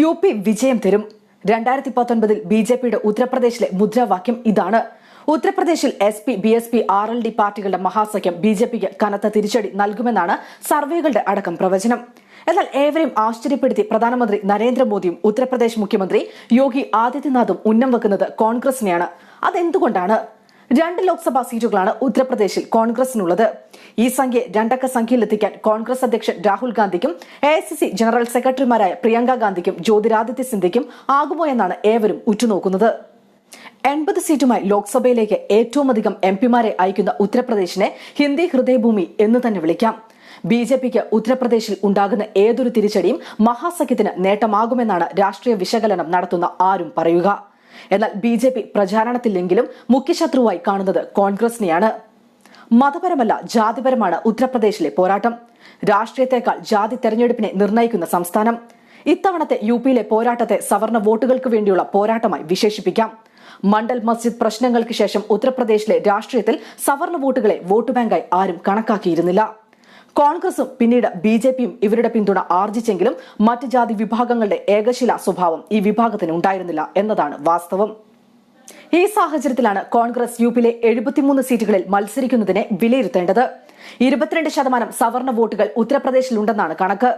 U P വിജയം തരും. രണ്ടായിരത്തി പത്തൊൻപതിൽ ബി ജെ പിയുടെ ഉത്തർപ്രദേശിലെ മുദ്രാവാക്യം ഇതാണ്. ഉത്തർപ്രദേശിൽ S P B S P R L D പാർട്ടികളുടെ മഹാസഖ്യം ബി ജെ പിക്ക് കനത്ത തിരിച്ചടി നൽകുമെന്നാണ് സർവേകളുടെ അടക്കം പ്രവചനം. എന്നാൽ ഏവരെയും ആശ്ചര്യപ്പെടുത്തി പ്രധാനമന്ത്രി നരേന്ദ്രമോദിയും ഉത്തർപ്രദേശ് മുഖ്യമന്ത്രി യോഗി ആദിത്യനാഥും ഉന്നം വെക്കുന്നത് കോൺഗ്രസിനെയാണ്. അതെന്തുകൊണ്ടാണ്? രണ്ട് ലോക്സഭാ സീറ്റുകളാണ് ഉത്തർപ്രദേശിൽ കോൺഗ്രസിനുള്ളത്. ഈ സംഖ്യ രണ്ടക്ക സംഖ്യയിലെത്തിക്കാൻ കോൺഗ്രസ് അധ്യക്ഷൻ രാഹുൽ ഗാന്ധിക്കും എ ജനറൽ സെക്രട്ടറിമാരായ പ്രിയങ്ക ഗാന്ധിക്കും ജ്യോതിരാദിത്യ സിന്ധ്യയ്ക്കും ആകുമോ എന്നാണ് ഏവരും ഉറ്റുനോക്കുന്നത്. എൺപത് സീറ്റുമായി ലോക്സഭയിലേക്ക് ഏറ്റവും അധികം എം പിമാരെ അയക്കുന്ന ഉത്തർപ്രദേശിനെ ഹിന്ദി ഹൃദയഭൂമി എന്ന് തന്നെ വിളിക്കാം. ബി ജെ പിക്ക് ഉത്തർപ്രദേശിൽ ഉണ്ടാകുന്ന ഏതൊരു തിരിച്ചടിയും മഹാസഖ്യത്തിന് നേട്ടമാകുമെന്നാണ് രാഷ്ട്രീയ വിശകലനം നടത്തുന്ന ആരും പറയുക. എന്നാൽ ബി ജെ പി പ്രചാരണത്തിലെങ്കിലും മുഖ്യശത്രുവായി കാണുന്നത് കോൺഗ്രസിനെയാണ്. മതപരമല്ല ജാതിപരമാണ് ഉത്തർപ്രദേശിലെ പോരാട്ടം. രാഷ്ട്രീയത്തെക്കാൾ ജാതി തെരഞ്ഞെടുപ്പിനെ നിർണയിക്കുന്ന സംസ്ഥാനം. ഇത്തവണത്തെ യു പിയിലെ പോരാട്ടത്തെ സവർണ വോട്ടുകൾക്ക് വേണ്ടിയുള്ള പോരാട്ടമായി വിശേഷിപ്പിക്കാം. മണ്ഡൽ മസ്ജിദ് പ്രശ്നങ്ങൾക്ക് ശേഷം ഉത്തർപ്രദേശിലെ രാഷ്ട്രീയത്തിൽ സവർണ വോട്ടുകളെ വോട്ട് ബാങ്കായി ആരും കണക്കാക്കിയിരുന്നില്ല. കോൺഗ്രസും പിന്നീട് ബി ജെ പിയും ഇവരുടെ പിന്തുണ ആർജിച്ചെങ്കിലും മറ്റ് ജാതി വിഭാഗങ്ങളുടെ ഏകശില സ്വഭാവം ഈ വിഭാഗത്തിന് ഉണ്ടായിരുന്നില്ല എന്നതാണ് വാസ്തവം. ഈ സാഹചര്യത്തിലാണ് കോൺഗ്രസ് യു പിയിലെ എഴുപത്തിമൂന്ന് സീറ്റുകളിൽ മത്സരിക്കുന്നതിനെ വിലയിരുത്തേണ്ടത്. ഇരുപത്തിരണ്ട് ശതമാനം സവർണ വോട്ടുകൾ ഉത്തർപ്രദേശിലുണ്ടെന്നാണ് കണക്ക്.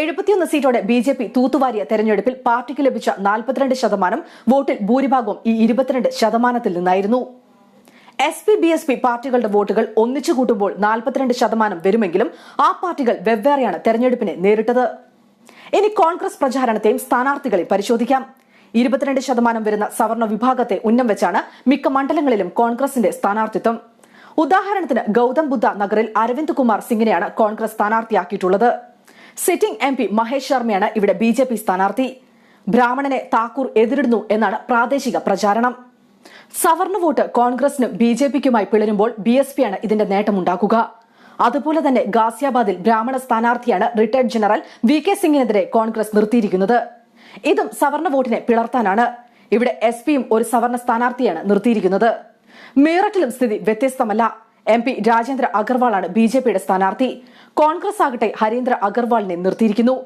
എഴുപത്തിയൊന്ന് സീറ്റോടെ ബി ജെ പി തൂത്തുവാരിയ തെരഞ്ഞെടുപ്പിൽ പാർട്ടിക്ക് ലഭിച്ച നാൽപ്പത്തിരണ്ട് ശതമാനം വോട്ടിൽ ഭൂരിഭാഗവും ഈ ഇരുപത്തിരണ്ട് ശതമാനത്തിൽ നിന്നായിരുന്നു. S P B S P പാർട്ടികളുടെ വോട്ടുകൾ ഒന്നിച്ചു കൂട്ടുമ്പോൾ നാൽപ്പത്തിരണ്ട് ശതമാനം വരുമെങ്കിലും ആ പാർട്ടികൾ വെവ്വേറെയാണ് തെരഞ്ഞെടുപ്പിനെ നേരിട്ടത്. ഇനി കോൺഗ്രസ് പ്രചാരണത്തെയും സ്ഥാനാർത്ഥികളെ പരിശോധിക്കാം. ഇരുപത്തിരണ്ട് ശതമാനം വരുന്ന സവർണ വിഭാഗത്തെ ഉന്നം വെച്ചാണ് മിക്ക മണ്ഡലങ്ങളിലും കോൺഗ്രസിന്റെ സ്ഥാനാർത്ഥിത്വം. ഉദാഹരണത്തിന് ഗൗതം ബുദ്ധ നഗറിൽ അരവിന്ദ് കുമാർ സിംഗിനെയാണ് കോൺഗ്രസ് സ്ഥാനാർത്ഥിയാക്കിയിട്ടുള്ളത്. സിറ്റിംഗ് എം പി മഹേഷ് ശർമ്മയാണ് ഇവിടെ ബി സ്ഥാനാർത്ഥി. ബ്രാഹ്മണനെ താക്കൂർ എതിരിടുന്നു എന്നാണ് പ്രാദേശിക പ്രചാരണം. സവർണ വോട്ട് കോൺഗ്രസിനും ബി ജെ പിക്കുമായി പിളരുമ്പോൾ ബി എസ് പിയാണ് ഇതിന്റെ നേട്ടമുണ്ടാക്കുക. അതുപോലെ തന്നെ ഗാസിയാബാദിൽ ബ്രാഹ്മണ സ്ഥാനാർത്ഥിയാണ് റിട്ടയർഡ് ജനറൽ വി കെ സിംഗിനെതിരെ കോൺഗ്രസ് നിർത്തിയിരിക്കുന്നത്. ഇതും സവർണ വോട്ടിനെ പിളർത്താനാണ്. ഇവിടെ എസ് പിയും ഒരു സവർണ സ്ഥാനാർത്ഥിയാണ് നിർത്തിയിരിക്കുന്നത്. മീററ്റിലും സ്ഥിതി വ്യത്യസ്തമല്ല. എം പി രാജേന്ദ്ര അഗർവാളാണ് ബി ജെ പിയുടെ സ്ഥാനാർത്ഥി. കോൺഗ്രസ് ആകട്ടെ ഹരീന്ദ്ര അഗർവാളിനെ നിർത്തിയിരിക്കുന്നു.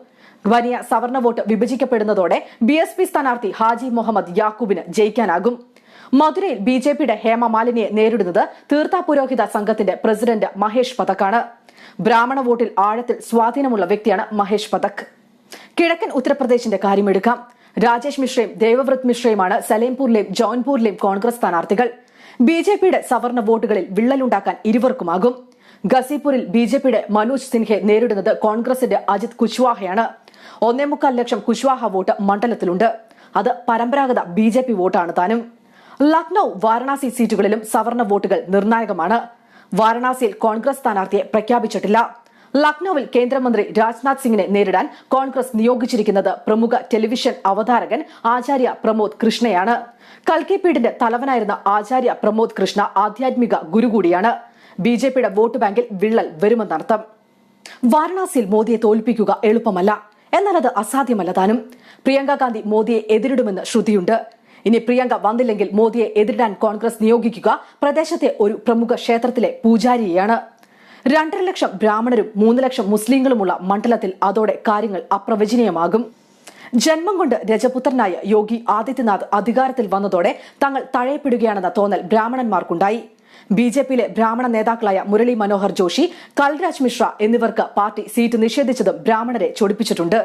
വലിയ സവർണ വോട്ട് വിഭജിക്കപ്പെടുന്നതോടെ ബി എസ് പി സ്ഥാനാർത്ഥി ഹാജി മുഹമ്മദ് യാക്കൂബിന് ജയിക്കാനാകും. മധുരയിൽ ബി ജെ പിയുടെ ഹേമ മാലിനിയെ നേരിടുന്നത് തീർത്ഥ പുരോഹിത സംഘത്തിന്റെ പ്രസിഡന്റ് മഹേഷ് പതക്കാണ്. ബ്രാഹ്മണ വോട്ടിൽ ആഴത്തിൽ സ്വാധീനമുള്ള വ്യക്തിയാണ് മഹേഷ് പതക്. കിഴക്കൻ ഉത്തർപ്രദേശിന്റെ കാര്യമെടുക്കാം രാജേഷ് മിശ്രയും ദേവവ്രത് മിശ്രയുമാണ് സലേംപൂരിലെയും ജൗൻപൂരിലെയും കോൺഗ്രസ് സ്ഥാനാർത്ഥികൾ. ബി ജെ പിയുടെ സവർണ വോട്ടുകളിൽ വിള്ളലുണ്ടാക്കാൻ ഇരുവർക്കുമാകും. ഗസിപൂരിൽ ബി ജെ പിയുടെ മനോജ് സിൻഹയെ നേരിടുന്നത് കോൺഗ്രസിന്റെ അജിത് കുശ്വാഹയാണ് ഒന്നേ മുക്കാൽ ലക്ഷം കുശ്വാഹ വോട്ട് മണ്ഡലത്തിലുണ്ട്. അത് പരമ്പരാഗത ബി ജെ പി വോട്ടാണ് താനും. ലക്നൌ വാരണാസി സീറ്റുകളിലും സവർണ വോട്ടുകൾ നിർണായകമാണ്. വാരണാസിയിൽ കോൺഗ്രസ് സ്ഥാനാർത്ഥിയെ പ്രഖ്യാപിച്ചിട്ടില്ല. ലക്നൌവിൽ കേന്ദ്രമന്ത്രി രാജ്നാഥ് സിംഗിനെ നേരിടാൻ കോൺഗ്രസ് നിയോഗിച്ചിരിക്കുന്നത് പ്രമുഖ ടെലിവിഷൻ അവതാരകൻ ആചാര്യ പ്രമോദ് കൃഷ്ണയാണ്. കൽക്കിപീഡിന്റെ തലവനായിരുന്ന ആചാര്യ പ്രമോദ് കൃഷ്ണ ആധ്യാത്മിക ഗുരു കൂടിയാണ് ബി ജെ പിയുടെ വോട്ട് ബാങ്കിൽ വിള്ളൽ വരുമെന്നർത്ഥം. വാരണാസിയിൽ മോദിയെ തോൽപ്പിക്കുക എളുപ്പമല്ല. എന്നാൽ അത് അസാധ്യമല്ല താനും. പ്രിയങ്ക ഗാന്ധി മോദിയെ എതിരിടുമെന്ന് ശ്രുതിയുണ്ട്. ഇനി പ്രിയങ്ക വന്നില്ലെങ്കിൽ മോദിയെ എതിരിടാൻ കോൺഗ്രസ് നിയോഗിക്കുക പ്രദേശത്തെ ഒരു പ്രമുഖ ക്ഷേത്രത്തിലെ പൂജാരിയാണ് രണ്ടര ലക്ഷം ബ്രാഹ്മണരും മൂന്ന് ലക്ഷം മുസ്ലിങ്ങളുമുള്ള മണ്ഡലത്തിൽ അതോടെ കാര്യങ്ങൾ അപ്രവചനീയമാകും. ജന്മം കൊണ്ട് രജപുത്രനായ യോഗി ആദിത്യനാഥ് അധികാരത്തിൽ വന്നതോടെ തങ്ങൾ തഴയപ്പെടുകയാണെന്ന തോന്നൽ ബ്രാഹ്മണന്മാർക്കുണ്ടായി. ബി ജെ പിയിലെ ബ്രാഹ്മണ നേതാക്കളായ മുരളി മനോഹർ ജോഷി കൽരാജ് മിശ്ര എന്നിവർക്ക് പാർട്ടി സീറ്റ് നിഷേധിച്ചതും ബ്രാഹ്മണരെ ചൊടിപ്പിച്ചിട്ടുണ്ട്.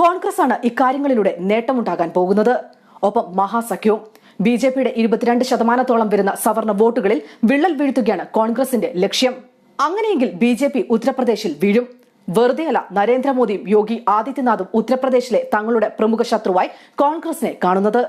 കോൺഗ്രസ് ആണ് ഇക്കാര്യങ്ങളിലൂടെ നേട്ടമുണ്ടാകാൻ പോകുന്നത്. ഒപ്പം മഹാസഖ്യവും ബി ജെ പിയുടെ ഇരുപത്തിരണ്ട് ശതമാനത്തോളം വരുന്ന സവർണ വോട്ടുകളിൽ വിള്ളൽ വീഴ്ത്തുകയാണ് കോൺഗ്രസിന്റെ ലക്ഷ്യം. അങ്ങനെയെങ്കിൽ ബി ജെ പി ഉത്തർപ്രദേശിൽ വീഴും. വെറുതെയല്ല നരേന്ദ്രമോദിയും യോഗി ആദിത്യനാഥും ഉത്തർപ്രദേശിലെ തങ്ങളുടെ പ്രമുഖ ശത്രുവായി കോൺഗ്രസിനെ കാണുന്നത്.